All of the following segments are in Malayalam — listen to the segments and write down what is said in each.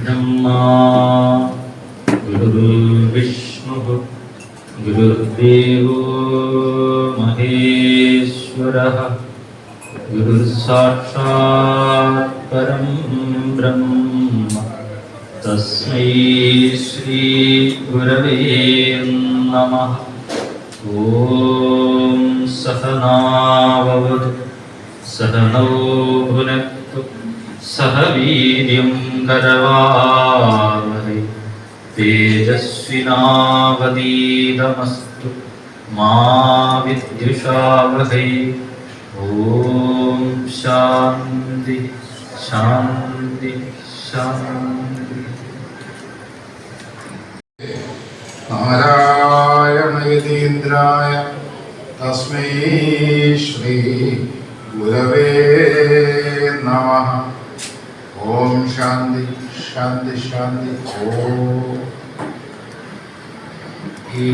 गुरुर्ब्रह्मा गुरुर्विष्णुः, गुरुर्देवो महेश्वरः गुरुसाक्षात् परं ब्रह्म। तस्मै श्रीगुरवे नमः। ॐ सहनाववतु सहनौ सह वीर्यं करवावहै तेजस्विनावदीदमस्तु मा विद्युषावहै ॐ शान्ति शान्ति शान्ति। नारायणयतीन्द्राय तस्मै श्री गुरवे नमः। ഓം ശാന്തി ശാന്തി ശാന്തി. ഓ. ഈ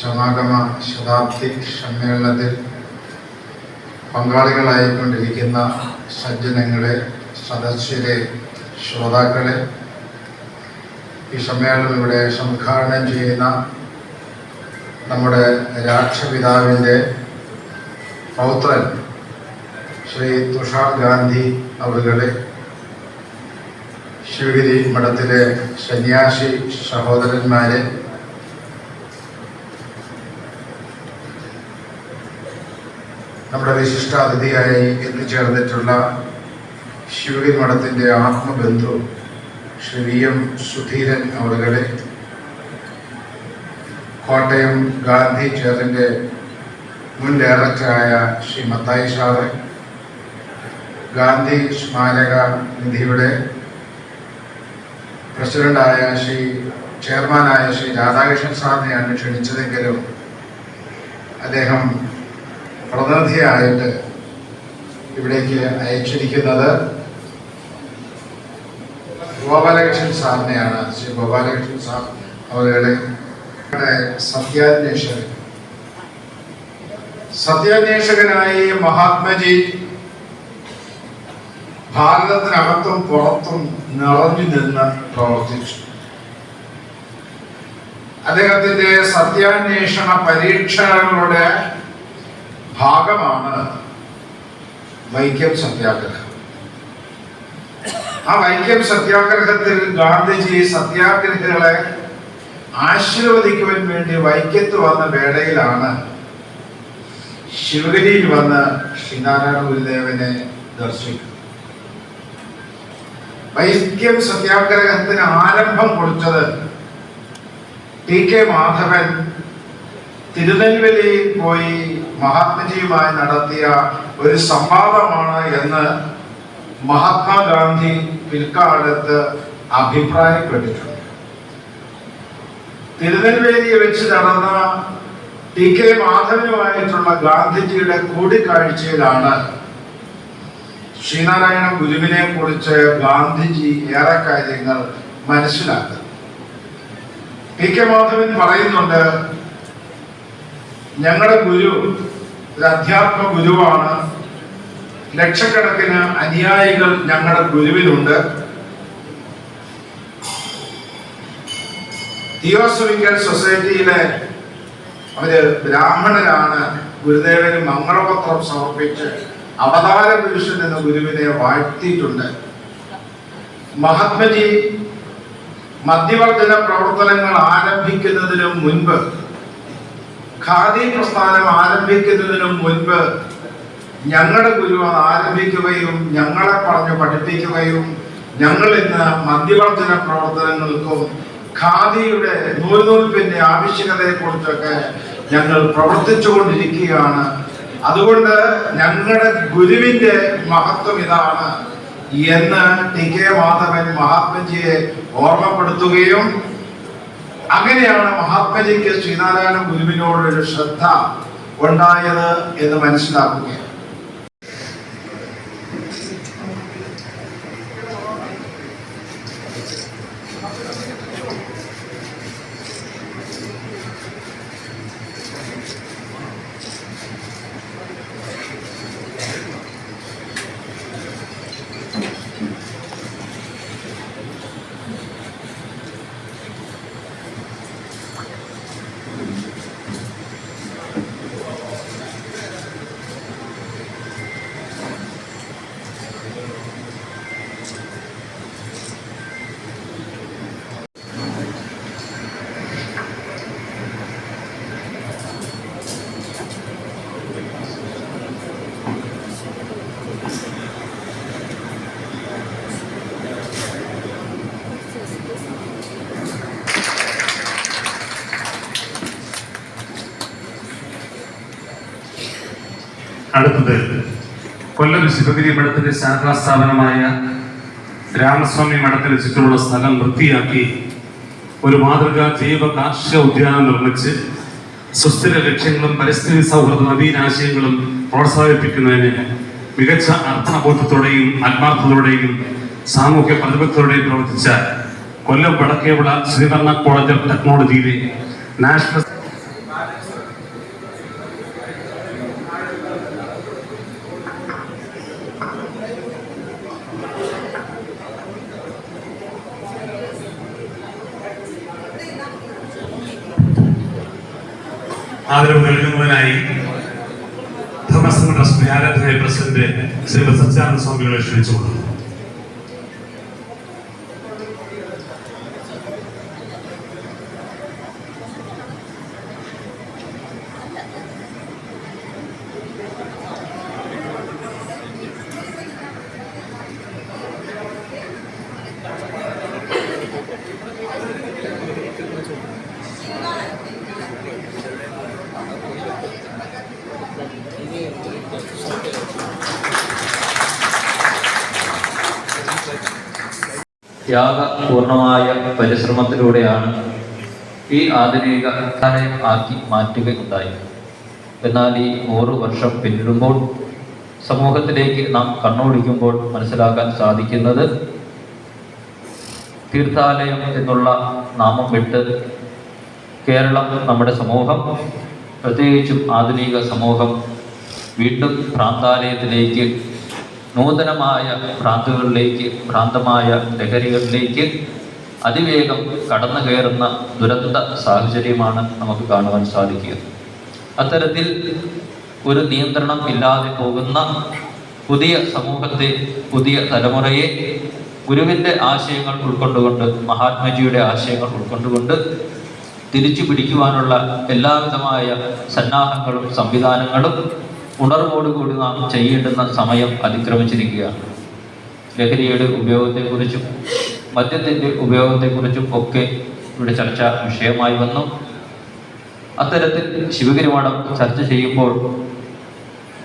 സമാഗമ ശതാബ്ദി സമ്മേളനത്തിൽ പങ്കാളികളായിക്കൊണ്ടിരിക്കുന്ന സജ്ജനങ്ങളെ സദസ്യരെ ശ്രോതാക്കളെ ഈ സമ്മേളനം ഇവിടെ സംഘാടനം ചെയ്യുന്ന നമ്മുടെ രാഷ്ട്രപിതാവിന്റെ പൗത്രൻ ശ്രീ തുഷാർ ഗാന്ധി അവരുടെ ശിവഗിരി മഠത്തിലെ സന്യാസി സഹോദരന്മാരെ നമ്മുടെ വിശിഷ്ട അതിഥിയായി എത്തിച്ചേർന്നിട്ടുള്ള ശിവഗിരി മഠത്തിന്റെ ആത്മബന്ധു ശ്രീ വി എം സുധീരൻ അവറുകളെ കോട്ടയം ഗാന്ധി ചെയറിന്റെ മുൻ ഡയറക്ടറായ ശ്രീ മത്തായി സാറ് ഗാന്ധി സ്മാരക നിധിയുടെ പ്രസിഡന്റായ ശ്രീ ചെയർമാനായ ശ്രീ രാധാകൃഷ്ണൻ സാറിനെയാണ് ക്ഷണിച്ചതെങ്കിലും അദ്ദേഹം പ്രതിനിധിയായിട്ട് ഇവിടേക്ക് അയച്ചിരിക്കുന്നത് ഗോപാലകൃഷ്ണൻ സാറിനെയാണ്. ശ്രീ ഗോപാലകൃഷ്ണൻ സാർ അവരുടെ സത്യാന്വേഷകൻ. സത്യാന്വേഷകനായി മഹാത്മജി ഭാരതത്തിനകത്തും പുറത്തും നിറഞ്ഞു നിന്ന് പ്രവർത്തിച്ചു. അദ്ദേഹത്തിന്റെ സത്യാന്വേഷണ പരീക്ഷണങ്ങളുടെ ഭാഗമാണ് വൈക്കം സത്യാഗ്രഹം. ആ വൈക്കം സത്യാഗ്രഹത്തിൽ ഗാന്ധിജി സത്യാഗ്രഹികളെ ആശീർവദിക്കുവാൻ വേണ്ടി വൈക്കത്ത് വന്ന വേളയിലാണ് ശിവഗിരിയിൽ വന്ന് ശ്രീനാരായണ ഗുരുദേവനെ ദർശിക്കുന്നത് വൈക്കം സത്യാഗ്രഹത്തിന് ആരംഭം കുറിച്ചത് ടി കെ മാധവൻ തിരുനെൽവേലിയിൽ പോയി മഹാത്മജിയുമായി നടത്തിയ ഒരു സംവാദമാണ് എന്ന് മഹാത്മാഗാന്ധി പിൽക്കാലത്ത് അഭിപ്രായപ്പെട്ടിട്ടുണ്ട്. തിരുനെൽവേലിയിൽ വെച്ച് നടന്ന ടി കെ മാധവനുമായിട്ടുള്ള ഗാന്ധിജിയുടെ കൂടിക്കാഴ്ചയിലാണ് ശ്രീനാരായണ ഗുരുവിനെ കുറിച്ച് ഗാന്ധിജി ഏറെ കാര്യങ്ങൾ മനസ്സിലാക്കുന്നു. പി കെ മാധവൻ പറയുന്നുണ്ട് ഞങ്ങളുടെ ഗുരു ഒരു അധ്യാത്മ ഗുരുവാണ്. ലക്ഷക്കണക്കിന് അനുയായികൾ ഞങ്ങളുടെ ഗുരുവിനുണ്ട് തിയോസഫിക്കൽ സൊസൈറ്റിയിലെ അവർ ബ്രാഹ്മണരാണ്. ഗുരുദേവന് മംഗളപത്രം സമർപ്പിച്ച് അവതാര പുരുഷൻ എന്ന ഗുരുവിനെ വാഴ്ത്തിയിട്ടുണ്ട്. മഹാത്മജി മധ്യവർജന പ്രവർത്തനങ്ങൾ ആരംഭിക്കുന്നതിനു മുൻപ് ഖാദി പ്രസ്ഥാനം ആരംഭിക്കുന്നതിനു മുൻപ് ഞങ്ങളുടെ ഗുരു അത് ആരംഭിക്കുകയും ഞങ്ങളെ പറഞ്ഞു പഠിപ്പിക്കുകയും ഞങ്ങൾ ഇന്ന് മധ്യവർജന പ്രവർത്തനങ്ങൾക്കും ഖാദിയുടെ നൂൽനൂൽപ്പിന്റെ ആവശ്യകതയെ കുറിച്ചൊക്കെ ഞങ്ങൾ പ്രവർത്തിച്ചുകൊണ്ടിരിക്കുകയാണ്. അതുകൊണ്ട് ഞങ്ങളുടെ ഗുരുവിന്റെ മഹത്വം ഇതാണ് എന്ന് ടി കെ മാധവൻ മഹാത്മജിയെ ഓർമ്മപ്പെടുത്തുകയും അങ്ങനെയാണ് മഹാത്മജിക്ക് ശ്രീനാരായണ ഗുരുവിനോടൊരു ശ്രദ്ധ ഉണ്ടായത് എന്ന് മനസ്സിലാക്കുകയാണ് അടുത്തത് കൊല്ലം ശിവഗിരി മഠത്തിന്റെ ശാഖാ സ്ഥാപനമായ രാമസ്വാമി മഠത്തിന് ചുറ്റുമുള്ള സ്ഥലം വൃത്തിയാക്കി ഒരു മാതൃകാ ജൈവ കാർഷിക ഉദ്യാനം നിർമ്മിച്ച് സുസ്ഥിര ലക്ഷ്യങ്ങളും പരിസ്ഥിതി സൗഹൃദ നവീനാശയങ്ങളും പ്രോത്സാഹിപ്പിക്കുന്നതിന് മികച്ച അർത്ഥബോധത്തോടെയും ആത്മാർത്ഥതയോടെയും സാമൂഹ്യ പ്രതിബദ്ധതയോടെയും പ്രവർത്തിച്ച കൊല്ലം വടക്കേവിള ശ്രീവർണ കോളേജ് ഓഫ് ടെക്നോളജിയിലെ നാഷണൽ ആദരവ് നൽകുന്നതിനായി ധർമ്മസംഘ ട്രസ്റ്റ് ആരാധനായ പ്രസിഡന്റ് ശ്രീമതി സത്യാനന്ദ സ്വാമികളെ ക്ഷണിച്ചുകൊള്ളുന്നു ത്യാഗപൂർണമായ പരിശ്രമത്തിലൂടെയാണ് ഈ ആധുനിക കലയം ആക്കി മാറ്റുകയുണ്ടായി എന്നാൽ ഈ നൂറ് വർഷം പിന്നിടുമ്പോൾ സമൂഹത്തിലേക്ക് നാം കണ്ണോടിക്കുമ്പോൾ മനസ്സിലാക്കാൻ സാധിക്കുന്നത് തീർത്ഥാലയം എന്നുള്ള നാമം വിട്ട് കേരളം നമ്മുടെ സമൂഹം പ്രത്യേകിച്ചും ആധുനിക സമൂഹം വീണ്ടും ഭ്രാന്താലയത്തിലേക്ക് നൂതനമായ ഭ്രാന്തുകളിലേക്ക് ഭ്രാന്തമായ ലഹരികളിലേക്ക് അതിവേഗം കടന്നു കയറുന്ന ദുരന്ത സാഹചര്യമാണ് നമുക്ക് കാണുവാൻ സാധിക്കുക. അത്തരത്തിൽ ഒരു നിയന്ത്രണം ഇല്ലാതെ പോകുന്ന പുതിയ സമൂഹത്തെ പുതിയ തലമുറയെ ഗുരുവിന്റെ ആശയങ്ങൾ ഉൾക്കൊണ്ടുകൊണ്ട് മഹാത്മജിയുടെ ആശയങ്ങൾ ഉൾക്കൊണ്ടുകൊണ്ട് തിരിച്ചു പിടിക്കുവാനുള്ള എല്ലാവിധമായ സന്നാഹങ്ങളും സംവിധാനങ്ങളും ഉണർവോടുകൂടി നാം ചെയ്യേണ്ടുന്ന സമയം അതിക്രമിച്ചിരിക്കുകയാണ് ലഹരിയുടെ ഉപയോഗത്തെക്കുറിച്ചും മദ്യത്തിന്റെ ഉപയോഗത്തെക്കുറിച്ചും ഒക്കെ ഇവിടെ ചർച്ച വിഷയമായി വന്നു. അത്തരത്തിൽ ശിവഗിരി ചർച്ച ചെയ്യുമ്പോൾ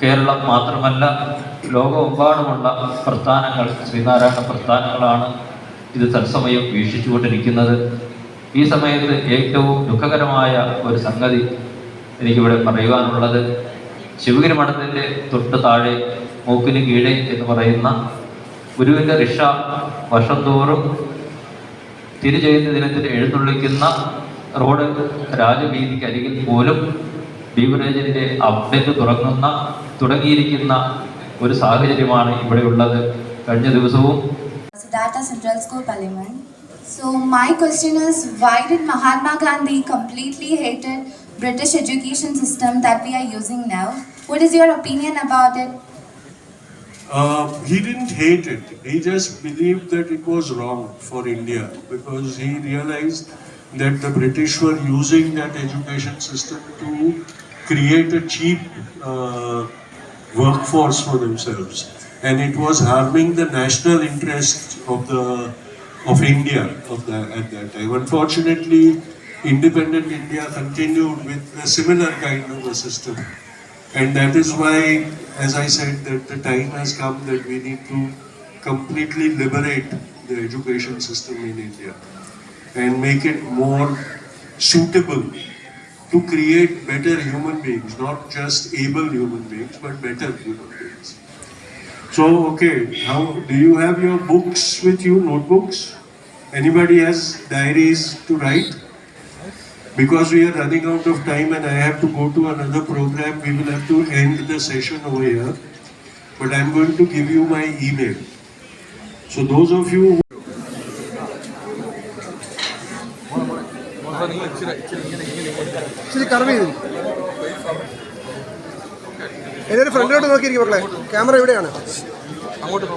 കേരളം മാത്രമല്ല ലോകമെമ്പാടുമുള്ള പ്രസ്ഥാനങ്ങൾ ശ്രീനാരായണ പ്രസ്ഥാനങ്ങളാണ് ഇത് തത്സമയം വീക്ഷിച്ചുകൊണ്ടിരിക്കുന്നത്. ഈ സമയത്ത് ഏറ്റവും ദുഃഖകരമായ ഒരു സംഗതി എനിക്കിവിടെ പറയുവാനുള്ളത് ശിവഗിരി മഠത്തിന്റെ തൊട്ട് താഴെ മൂക്കിന് കീഴെ എന്ന് പറയുന്ന ഗുരുവിന്റെ റിഷ വർഷം തോറും തിരുചെയ്യുന്ന ദിനത്തിൽ എഴുന്നള്ളിക്കുന്ന റോഡ് രാജവീതിക്ക് അരികിൽ പോലും ബീവറേജിന്റെ അപ്ഡേറ്റ് തുറങ്ങുന്ന തുടങ്ങിയിരിക്കുന്ന ഒരു സാഹചര്യമാണ് ഇവിടെയുള്ളത് കഴിഞ്ഞ ദിവസവും. So my question is, why did Mahatma Gandhi completely hated British education system that we are using now? What is your opinion about it? Uh, he didn't hate it. He just believed that it was wrong for India because he realized that the British were using that education system to create a cheap uh, workforce for themselves, and it was harming the national interest of the of India of the, at that time. Unfortunately, independent India continued with a similar kind of a system. And that is why, as I said, that the time has come that we need to completely liberate the education system in India and make it more suitable to create better human beings, not just able human beings, but better human beings. So, okay, how do you have your books with you, notebooks? Anybody has diaries to write? Because we are running out of time and I have to go to another program, we will have to end the session over here. But I am going to give you my email. So those of you who ഇച്ചിരി കറവ് ചെയ്തു എല്ലാവരും ഫ്രണ്ടിലോട്ട് നോക്കിയിരിക്കും മക്കളെ ക്യാമറ എവിടെയാണ് അങ്ങോട്ട്